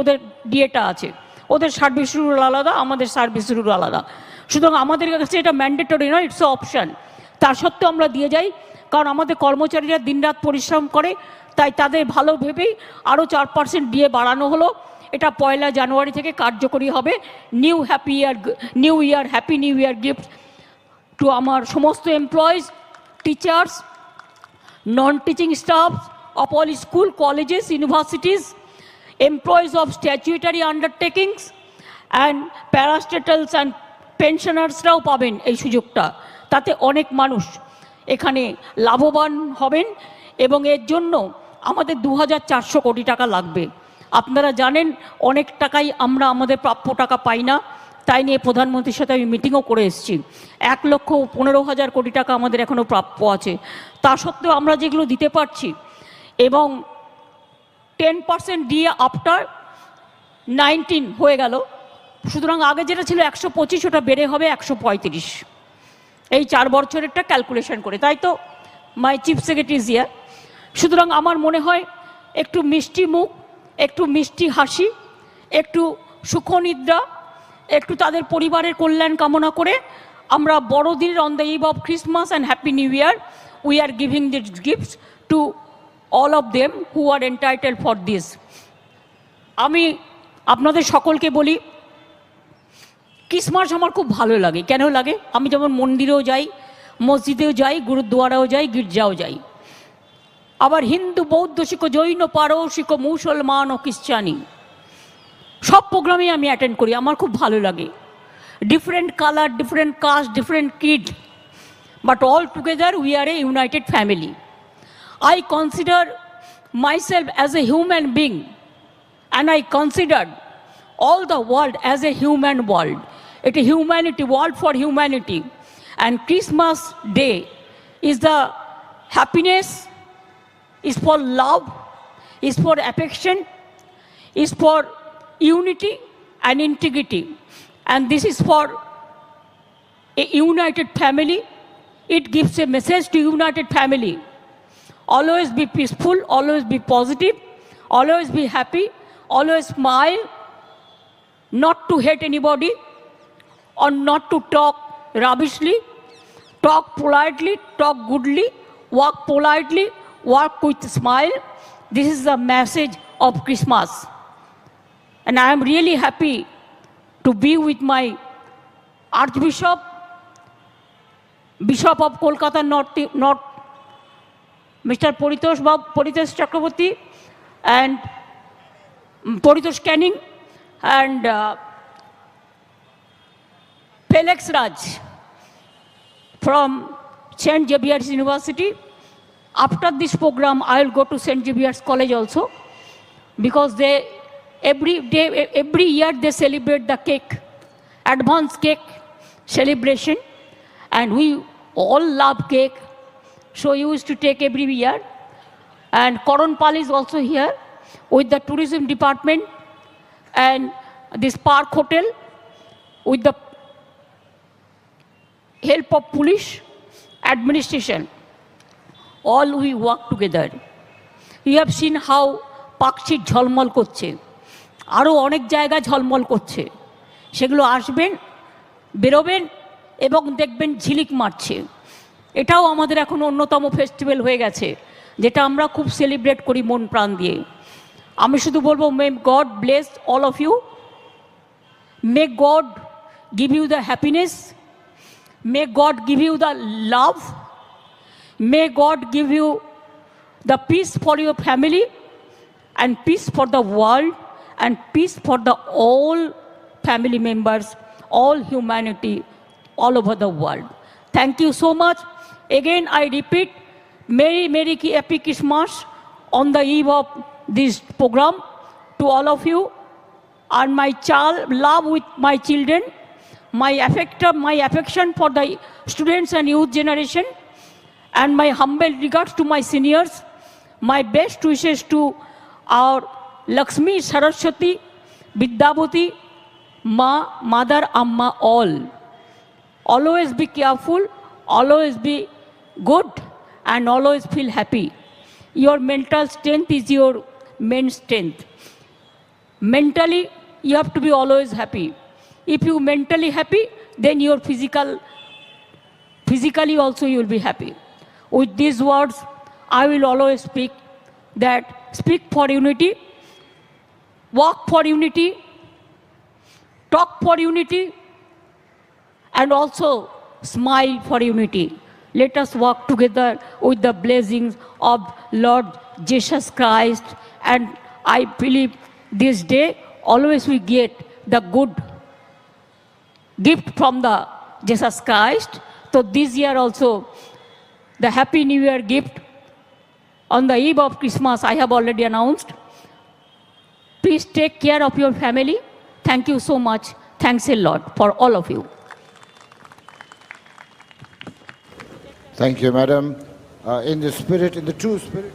ওদের ডিএটা আছে। ওদের সার্ভিস রুল আলাদা আমাদের সার্ভিস রুল আলাদা। সুতরাং আমাদের কাছে এটা ম্যান্ডেটরি নয় ইটস অপশান তার সত্ত্বেও আমরা দিয়ে যাই কারণ আমাদের কর্মচারীরা দিনরাত পরিশ্রম করে তাই তাদের ভালো ভেবেই আরও চার পার্সেন্ট দিয়ে বাড়ানো হলো। এটা পয়লা জানুয়ারি থেকে কার্যকরী হবে। New happy year new year happy new year gift to আমার সমস্ত employees teachers non teaching staffs of all school colleges universities, employees of statutory undertakings, and parastatals and পেনশনার্সরাও পাবেন এই সুযোগটা। তাতে অনেক মানুষ এখানে লাভবান হবেন এবং এর জন্য আমাদের দু হাজার চারশো কোটি টাকা লাগবে। আপনারা জানেন অনেক টাকাই আমরা আমাদের প্রাপ্য টাকা পাই না তাই নিয়ে প্রধানমন্ত্রীর সাথে আমি মিটিংও করে এসেছি। এক লক্ষ পনেরো হাজার কোটি টাকা আমাদের এখনও প্রাপ্য আছে। তা সত্ত্বেও আমরা যেগুলো দিতে পারছি এবং টেন পার্সেন্ট দিয়ে আফটার নাইনটিন হয়ে গেল। সুতরাং আগে যেটা ছিল একশো পঁচিশ, ওটা বেড়ে হবে একশো পঁয়ত্রিশ। এই চার বছরেরটা ক্যালকুলেশন করে, তাই তো? মাই চিফ সেক্রেটারি জিয়া সুতরাং আমার মনে হয় একটু মিষ্টি মুখ, একটু মিষ্টি হাসি, একটু সুখনিদ্রা, একটু তাদের পরিবারের কল্যাণ কামনা করে আমরা বড়দিনের on the eve of Christmas and happy new year we are giving this gifts to all of them who are entitle for this আমি আপনাদের সকলকে বলি ক্রিসমাস আমার খুব ভালো লাগে। কেন লাগে? আমি যেমন মন্দিরেও যাই, মসজিদেও যাই, গুরুদ্বারাও যাই, গির্জাও যাই। আবার হিন্দু, বৌদ্ধ, শিখ, জৈন, পারসিক, মুসলমান ও খ্রিস্টানি, সব প্রোগ্রামে আমি অ্যাটেন্ড করি, আমার খুব ভালো লাগে। Different colour different caste different kid but all together we are a united family I consider myself as a human being and I considered all the world as a human world. It is humanity, world for humanity. And Christmas Day is the happiness, is for love, is for affection, is for unity and integrity. And this is for a united family. It gives a message to united family. Always be peaceful, always be positive, always be happy, always smile, not to hate anybody or not to talk rubbishly, talk politely, talk goodly, walk politely, walk with smile. This is the message of Christmas. And I am really happy to be with my Archbishop, Bishop of Kolkata North, North Mr. Paritosh, Bab, Paritosh Chakraborty, and Paritosh Canning, and uh, Felix Raj from St. Xavier's University. After this program, I will go to St. Xavier's College also because they every day, every year they celebrate the cake, advance cake celebration, and we all love cake. So we used to take every year. And Karan Pal is also here with the tourism department and this park hotel with the help of police administration. All we work together. You have seen how Pakshi ঝলমল করছে আরও অনেক জায়গা ঝলমল করছে সেগুলো আসবেন বেরোবেন এবং দেখবেন ঝিলিক মারছে এটাও আমাদের এখন অন্যতম ফেস্টিভ্যাল হয়ে গেছে যেটা আমরা খুব সেলিব্রেট করি মন প্রাণ দিয়ে আমি শুধু বলব may God bless all of you may God give you the happiness may God give you the love may God give you the peace for your family and peace for the world and peace for the all family members, all humanity all over the world. Thank you so much. Again, I repeat, Merry, Merry Happy Christmas on the eve of this program to all of you. And my child, love with my children, my affection, my affection for the students and youth generation, and my humble regards to my seniors, my best wishes to our Lakshmi Saraswati, Vidyavati, Ma, Mother, Amma, all. Always be careful, always be good, and always feel happy. Your mental strength is your main strength. mentally you have to be always happy if you mentally happy then your physical physically also you will be happy with these words i will always speak that speak for unity walk for unity talk for unity and also smile for unity let us walk together with the blessings of lord jesus christ and i believe this day always we get the good gift from the Jesus Christ. So this year also, the Happy New Year gift on the eve of Christmas, I have already announced. Please take care of your family. Thank you so much. Thanks a lot for all of you. Thank you, madam. Uh, in the spirit, in the true spirit